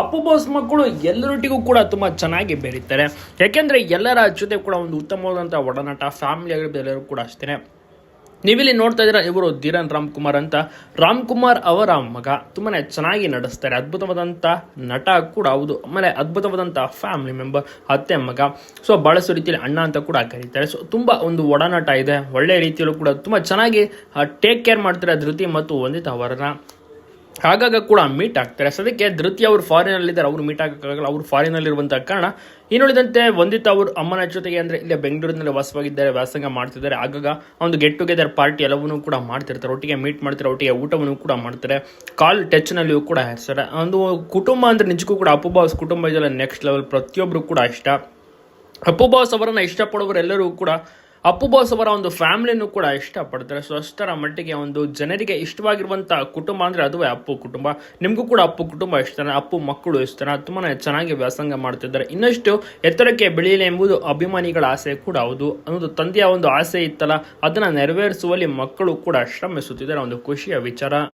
Appu boss ಮಕ್ಕಳು ಎಲ್ಲರೊಟ್ಟಿಗೂ ಕೂಡ ತುಂಬ ಚೆನ್ನಾಗಿ ಬೆರೀತಾರೆ. ಯಾಕೆಂದರೆ ಎಲ್ಲರ ಜೊತೆ ಕೂಡ ಒಂದು ಉತ್ತಮವಾದಂಥ ಒಡನಾಟ ಫ್ಯಾಮಿಲಿ ಆಗಿರ್ಬೋದು, ಎಲ್ಲರೂ ಕೂಡ ಅಷ್ಟೇ ನೀವಿಲ್ಲಿ ನೋಡ್ತಾ ಇದ್ದೀರಾ, ಇವರು ಧೀರನ್ ರಾಮ್ ಕುಮಾರ್ ಅಂತ. ರಾಮ್ಕುಮಾರ್ ಅವರ ಮಗ. ತುಂಬಾ ಚೆನ್ನಾಗಿ ನಡೆಸ್ತಾರೆ. ಅದ್ಭುತವಾದಂಥ ನಟ ಕೂಡ ಹೌದು. ಆಮೇಲೆ ಅದ್ಭುತವಾದಂಥ ಫ್ಯಾಮಿಲಿ ಮೆಂಬರ್ ಅತ್ತೆ ಮಗ. ಸೊ ಬಹಳಷ್ಟು ರೀತಿಯಲ್ಲಿ ಅಣ್ಣ ಅಂತ ಕೂಡ ಕರೀತಾರೆ. ಸೊ ತುಂಬ ಒಂದು ಒಡನಾಟ ಇದೆ. ಒಳ್ಳೆಯ ರೀತಿಯಲ್ಲೂ ಕೂಡ ತುಂಬ ಚೆನ್ನಾಗಿ ಟೇಕ್ ಕೇರ್ ಮಾಡ್ತಾರೆ ಧೃತಿ ಮತ್ತು ವಂದಿತ ಅವರನ್ನ. ಆಗಾಗ ಕೂಡ ಮೀಟ್ ಆಗ್ತಾರೆ. ಸದ್ಯಕ್ಕೆ ಧೃತಿ ಅವರು ಫಾರಿನಲ್ಲಿದ್ದಾರೆ ಅವರು ಮೀಟ್ ಆಗೋಕ್ಕಾಗಲ್ಲ ಅವರು ಫಾರಿನಲ್ಲಿರುವಂಥ ಕಾರಣ ಇನ್ನುಳಿದಂತೆ ವಂದಿತ ಅವರು ಅಮ್ಮನ ಜೊತೆಗೆ ಅಂದರೆ ಇಲ್ಲೇ ಬೆಂಗಳೂರಿನಲ್ಲಿ ವಾಸವಾಗಿದ್ದಾರೆ, ವ್ಯಾಸಂಗ ಮಾಡ್ತಿದ್ದಾರೆ. ಆಗಾಗ ಒಂದು ಗೆಟ್ ಟುಗೆದರ್ ಪಾರ್ಟಿ ಎಲ್ಲವನ್ನೂ ಕೂಡ ಮಾಡ್ತಿರ್ತಾರೆ. ಒಟ್ಟಿಗೆ ಮೀಟ್ ಮಾಡ್ತಾರೆ ಒಟ್ಟಿಗೆ ಊಟವನ್ನು ಕೂಡ ಮಾಡ್ತಾರೆ. ಕಾಲ್ ಟಚ್ನಲ್ಲಿಯೂ ಕೂಡ ಇರ್ತಾರೆ ಒಂದು ಕುಟುಂಬ ಅಂದರೆ ನಿಜಕ್ಕೂ ಕೂಡ ಅಪ್ಪು ಬಾಸ್ ಕುಟುಂಬ ಇದೆಲ್ಲ ನೆಕ್ಸ್ಟ್ ಲೆವೆಲ್ ಪ್ರತಿಯೊಬ್ಬರು ಕೂಡ ಇಷ್ಟ. ಅಪ್ಪು ಬಾಸ್ ಅವರನ್ನು ಇಷ್ಟಪಡುವರೆಲ್ಲರೂ ಕೂಡ ಅಪ್ಪು ಬಾಸ್ ಅವರ ಒಂದು ಫ್ಯಾಮಿಲಿಯನ್ನು ಕೂಡ ಇಷ್ಟಪಡ್ತಾರೆ. ಸೊ ಅಷ್ಟರ ಮಟ್ಟಿಗೆ ಒಂದು ಜನರಿಗೆ ಇಷ್ಟವಾಗಿರುವಂಥ ಕುಟುಂಬ ಅಂದರೆ ಅದುವೇ ಅಪ್ಪು ಕುಟುಂಬ. ನಿಮಗೂ ಕೂಡ ಅಪ್ಪು ಕುಟುಂಬ ಇಷ್ಟನೇ ಅಪ್ಪು ಮಕ್ಕಳು ಇಷ್ಟನ ತುಂಬಾ ಚೆನ್ನಾಗಿ ವ್ಯಾಸಂಗ ಮಾಡ್ತಿದ್ದಾರೆ. ಇನ್ನಷ್ಟು ಎತ್ತರಕ್ಕೆ ಬೆಳೆಯಲಿ ಎಂಬುದು ಅಭಿಮಾನಿಗಳ ಆಸೆ ಕೂಡ ಹೌದು. ಅನ್ನೋದು ತಂದೆಯ ಒಂದು ಆಸೆ ಇತ್ತಲ್ಲ, ಅದನ್ನು ನೆರವೇರಿಸುವಲ್ಲಿ ಮಕ್ಕಳು ಕೂಡ ಶ್ರಮಿಸುತ್ತಿದ್ದಾರೆ. ಒಂದು ಖುಷಿಯ ವಿಚಾರ.